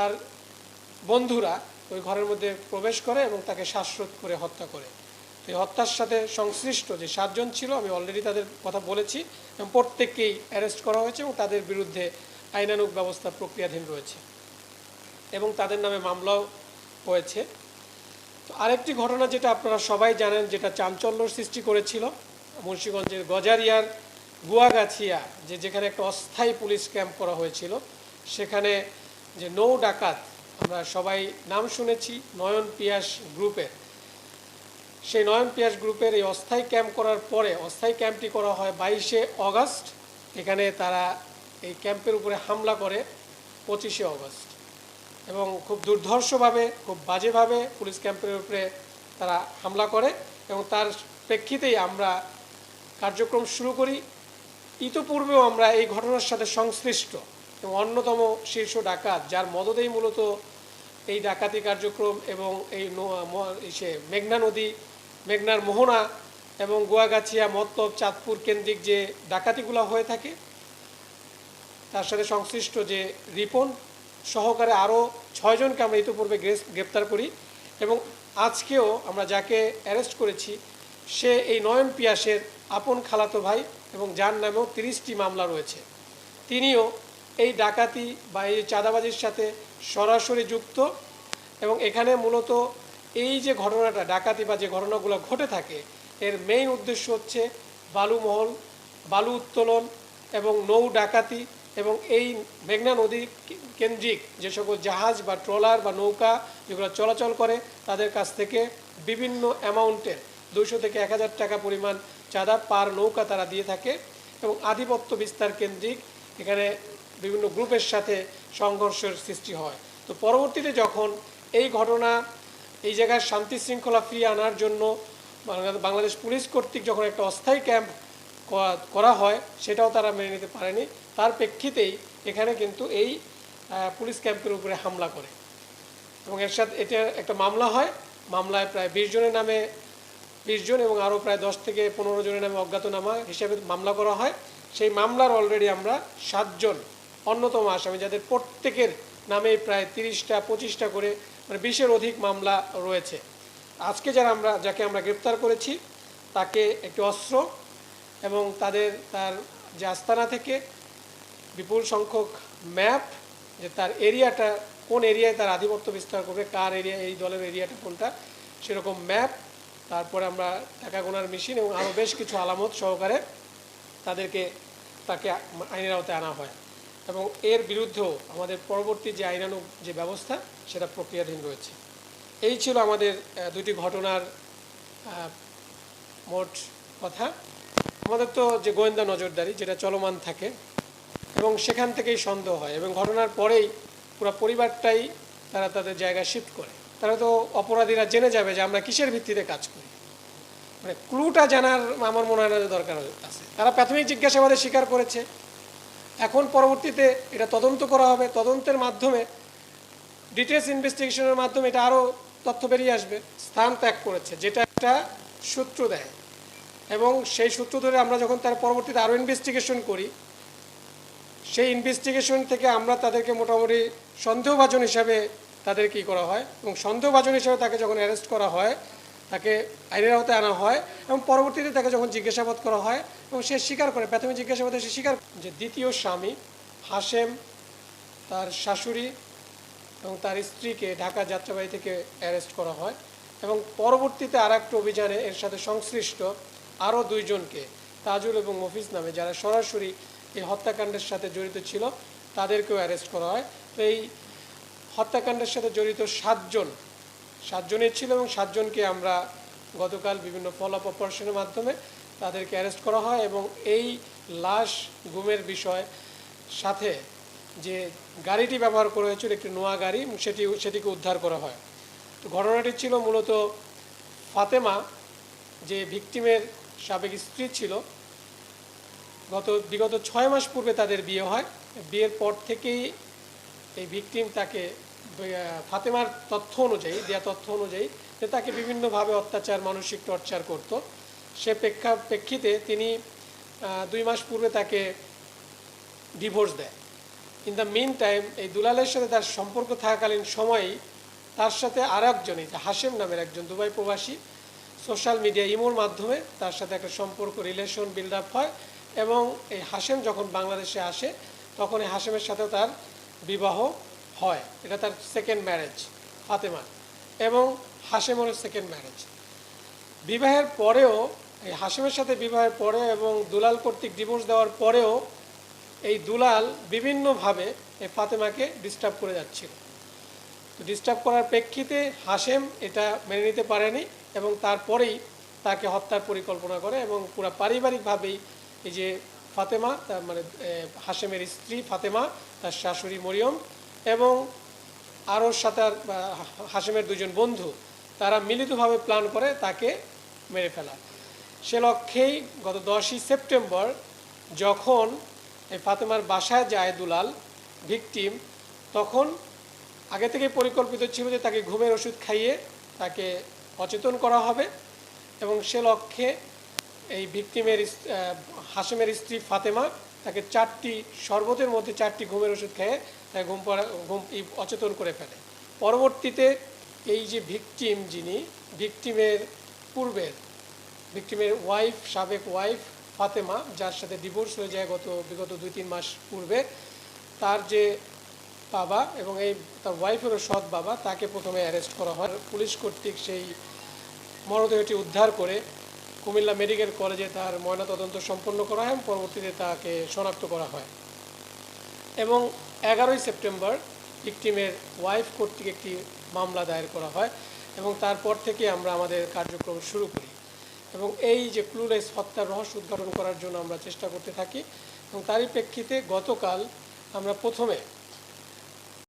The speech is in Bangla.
তার বন্ধুরা ওই ঘরের মধ্যে প্রবেশ করে এবং তাকে শ্বাসরোধ করে হত্যা করে। তো এই হত্যার সাথে সংশ্লিষ্ট যে সাতজন ছিল, আমি অলরেডি তাদের কথা বলেছি এবং প্রত্যেককেই অ্যারেস্ট করা হয়েছে এবং তাদের বিরুদ্ধে আইনানুগ ব্যবস্থা প্রক্রিয়াধীন রয়েছে এবং তাদের নামে মামলাও হয়েছে। তো আরেকটি ঘটনা যেটা আপনারা সবাই জানেন, যেটা চাঞ্চল্যর সৃষ্টি করেছিল, মুন্সীগঞ্জের গজারিয়ার গুয়াগাছিয়া, যে যেখানে একটা অস্থায়ী পুলিশ ক্যাম্প করা হয়েছিল, সেখানে যে নৌ ডাকাত, আমরা সবাই নাম শুনেছি নয়ন পিয়াস গ্রুপের। সেই নয়ন পিয়াস গ্রুপের এই অস্থায়ী ক্যাম্প করার পরে, অস্থায়ী ক্যাম্পটি করা হয় বাইশে অগস্ট, এখানে তারা এই ক্যাম্পের উপরে হামলা করে পঁচিশে অগস্ট। এবং খুব দুর্ধর্ষভাবে, খুব বাজেভাবে পুলিশ ক্যাম্পের উপরে তারা হামলা করে এবং তার প্রেক্ষিতেই আমরা কার্যক্রম শুরু করি। ইতোপূর্বেও আমরা এই ঘটনার সাথে সংশ্লিষ্ট। এবং অন্যতম শীর্ষ ডাকাত, যার মদতেই মূলত এই ডাকাতি কার্যক্রম এবং এই সে মেঘনা নদী, মেঘনার মোহনা এবং গোয়াগাছিয়া মতলব চাঁদপুর কেন্দ্রিক যে ডাকাতিগুলো হয়ে থাকে, তার সাথে সংশ্লিষ্ট যে রিপন সহকারে আরও ছয়জনকে আমরা ইতিপূর্বে গ্রেপ্তার করি এবং আজকেও আমরা যাকে অ্যারেস্ট করেছি, সে এই নয়ন পিয়াসের আপন খালাতো ভাই এবং যার নামেও তিরিশটি মামলা রয়েছে। তিনিও এই ডাকাতি বা এই চাঁদাবাজির সাথে সরাসরি যুক্ত এবং এখানে মূলত এই যে ঘটনাটা, ডাকাতি বা যে ঘটনাগুলো ঘটে থাকে, এর মেইন উদ্দেশ্য হচ্ছে বালুমহল বালু উত্তোলন এবং নৌ ডাকাতি এবং এই মেঘনা নদী কেন্দ্রিক যে সকল জাহাজ বা ট্রলার বা নৌকা যেগুলো চলাচল করে, তাদের কাছ থেকে বিভিন্ন অ্যামাউন্টের দুশো থেকে এক হাজার টাকা পরিমাণ চাঁদা পার নৌকা তারা দিয়ে থাকে এবং আধিপত্য বিস্তার কেন্দ্রিক। এখানে বিভিন্ন গ্রুপের সাথে সংঘর্ষের সৃষ্টি হয়। তো পরবর্তীতে যখন এই ঘটনা এই জায়গায় শান্তি শৃঙ্খলা ফিরিয়ে আনার জন্য বাংলাদেশ পুলিশ কর্তৃক যখন একটা অস্থায়ী ক্যাম্প করা- হয়, সেটাও তারা মেনে নিতে পারেনি। তার প্রেক্ষিতেই এখানে কিন্তু এই পুলিশ ক্যাম্পের উপরে হামলা করে। এবং এর সাথে এটা একটা মামলা হয়। মামলায় প্রায় বিশ জনের নামে, বিশ জন এবং আরও প্রায় দশ থেকে পনেরো জনের নামে অজ্ঞাতনামা হিসেবে মামলা করা হয়। সেই মামলার অলরেডি আমরা সাতজন অন্যতম আসামি, যাদের প্রত্যেকের নামে প্রায় তিরিশটা, পঁচিশটা করে মানে বিশের অধিক মামলা রয়েছে। আজকে যারা আমরা, যাকে আমরা গ্রেপ্তার করেছি, তাকে একটি অস্ত্র এবং তাদের, তার যে আস্তানা থেকে বিপুল সংখ্যক ম্যাপ, যে তার এরিয়াটা, কোন এরিয়ায় তার আধিপত্য বিস্তার করবে, কার এরিয়া, এই দলের এরিয়াটা কোনটা, সেরকম ম্যাপ, তারপরে আমরা টাকা গোনার মেশিন এবং আরও বেশ কিছু আলামত সহকারে তাদেরকে, তাকে আইনের আওতায় আনা হয়। এবং এর বিরুদ্ধেও আমাদের পরবর্তী যে আইনানুগ যে ব্যবস্থা, সেটা প্রক্রিয়াধীন রয়েছে। এই ছিল আমাদের দুটি ঘটনার মোট কথা। আমাদের তো যে গোয়েন্দা নজরদারি, যেটা চলমান থাকে, এবং সেখান থেকেই সন্দেহ হয়, এবং ঘটনার পরেই পুরো পরিবারটাই তারা তাদের জায়গায় শিফট করে। তারা তো অপরাধীরা জেনে যাবে যে আমরা কিসের ভিত্তিতে কাজ করি। মানে ক্লুটা জানার, আমার মনে হয় দরকার আছে। তারা প্রাথমিক জিজ্ঞাসাবাদে স্বীকার করেছে। এখন পরবর্তীতে এটা তদন্ত করা হবে। তদন্তের মাধ্যমে ডিটেলস ইনভেস্টিগেশনের মাধ্যমে এটা আরও তথ্য বেরিয়ে আসবে। স্থান ত্যাগ করেছে, যেটা একটা সূত্র দেয়। এবং সেই সূত্র ধরে আমরা যখন তার পরবর্তীতে আরও ইনভেস্টিগেশন করি, সেই ইনভেস্টিগেশন থেকে আমরা তাদেরকে মোটামুটি সন্দেহভাজন হিসাবে তাদের কি করা হয়। এবং সন্দেহভাজন হিসাবে তাকে যখন অ্যারেস্ট করা হয় তাকে আইনের আওতায় আনা হয় এবং পরবর্তীতে তাকে যখন জিজ্ঞাসাবাদ করা হয় এবং সে স্বীকার করে প্রাথমিক জিজ্ঞাসাবাদে সে স্বীকার যে দ্বিতীয় স্বামী হাসেম তার শাশুড়ি এবং তার স্ত্রীকে ঢাকা যাত্রাবাড়ি থেকে অ্যারেস্ট করা হয় এবং পরবর্তীতে আর একটা অভিযানে এর সাথে সংশ্লিষ্ট আরও দুইজনকে তাজুল এবং মফিজ নামে যারা সরাসরি এই হত্যাকাণ্ডের সাথে জড়িত ছিল, তাদেরকেও অ্যারেস্ট করা হয়। তো এই হত্যাকাণ্ডের সাথে জড়িত সাতজন সাতজনের ছিল এবং সাতজনকে আমরা গতকাল বিভিন্ন ফলো আপ অপারেশনের মাধ্যমে তাদেরকে অ্যারেস্ট করা হয় এবং এই লাশ গুমের বিষয় সাথে যে গাড়িটি ব্যবহার করা হয়েছিল একটি নোয়া গাড়ি, সেটি, সেটিকে উদ্ধার করা হয়। তো ঘটনাটি ছিল মূলত ফাতেমা, যে ভিকটিমের সাবেক স্ত্রী ছিল, গত, বিগত ছয় মাস পূর্বে তাদের বিয়ে হয়। বিয়ের পর থেকেই এই ভিকটিম তাকে ফাতেমার তথ্য অনুযায়ী দেওয়া তথ্য অনুযায়ী যে তাকে বিভিন্নভাবে অত্যাচার, মানসিক টর্চার করত। সে প্রেক্ষা, প্রেক্ষিতে তিনি দুই মাস পূর্বে তাকে ডিভোর্স দেয়। ইন দ্য মিন টাইম এই দুলালের সাথে তার সম্পর্ক থাকাকালীন সময়েই তার সাথে আর একজনই যে হাশেম নামের একজন দুবাই প্রবাসী, সোশ্যাল মিডিয়া ইমোর মাধ্যমে তার সাথে একটা সম্পর্ক, রিলেশন বিল্ড আপ হয় এবং এই হাসেম যখন বাংলাদেশে আসে, তখন এই হাসেমের সাথে তার বিবাহ হয়। এটা তার সেকেন্ড ম্যারেজ ফাতেমা। এবং হাশেমের সেকেন্ড ম্যারেজ বিবাহের পরেও এই হাসিমের সাথে বিবাহের পরে এবং দুলাল কর্তৃক ডিভোর্স দেওয়ার পরেও এই দুলাল বিভিন্নভাবে এই ফাতেমাকে ডিস্টার্ব করে যাচ্ছিল। তো ডিস্টার্ব করার প্রেক্ষিতে হাসেম এটা মেনে নিতে পারেনি এবং তারপরেই তাকে হত্যার পরিকল্পনা করে এবং পুরো পারিবারিকভাবেই এই যে ফাতেমা তার মানে এ, হাশেমের স্ত্রী ফাতেমা তার শাশুড়ি মরিয়ম এবং আরও বা হাসেমের দুজন বন্ধু, তারা মিলিতভাবে প্ল্যান করে তাকে মেরে ফেলা। সে লক্ষ্যেই গত দশই সেপ্টেম্বর যখন এই ফাতেমার বাসায় যায় দুলাল, ভিকটিম, তখন আগে থেকে পরিকল্পিত ছিল যে তাকে ঘুমের ওষুধ খাইয়ে তাকে অচেতন করা হবে এবং সে লক্ষ্যে এই ভিকটিমের হাসেমের স্ত্রী ফাতেমা তাকে চারটি, শরবতের মধ্যে চারটি ঘুমের ওষুধ খেয়ে ঘুম পড়া, ঘুম অচেতন করে ফেলে। পরবর্তীতে এই যে ভিকটিম যিনি, ভিকটিমের পূর্বের, ভিকটিমের ওয়াইফ, সাবেক ওয়াইফ ফাতেমা, যার সাথে ডিভোর্স হয়ে যায় গত, বিগত দুই, তিন মাস পূর্বে, তার যে বাবা এবং এই তার ওয়াইফেরও সৎ বাবা, তাকে প্রথমে অ্যারেস্ট করা হয়। পুলিশ কর্তৃক সেই মরদেহটি উদ্ধার করে কুমিল্লা মেডিকেল কলেজে তার ময়নাতদন্ত সম্পন্ন করা হয় পরবর্তীতে তাকে শনাক্ত করা হয়। এবং এগারোই সেপ্টেম্বর ভিকটিমের ওয়াইফ কর্তৃক একটি মামলা দায়ের করা হয় এবং তারপর থেকে আমরা আমাদের কার্যক্রম শুরু করি। এবং এই যে ক্লুলেস হত্যার রহস্য উদ্ঘাটন করার জন্য আমরা চেষ্টা করতে থাকি এবং তারই প্রেক্ষিতে গতকাল আমরা প্রথমে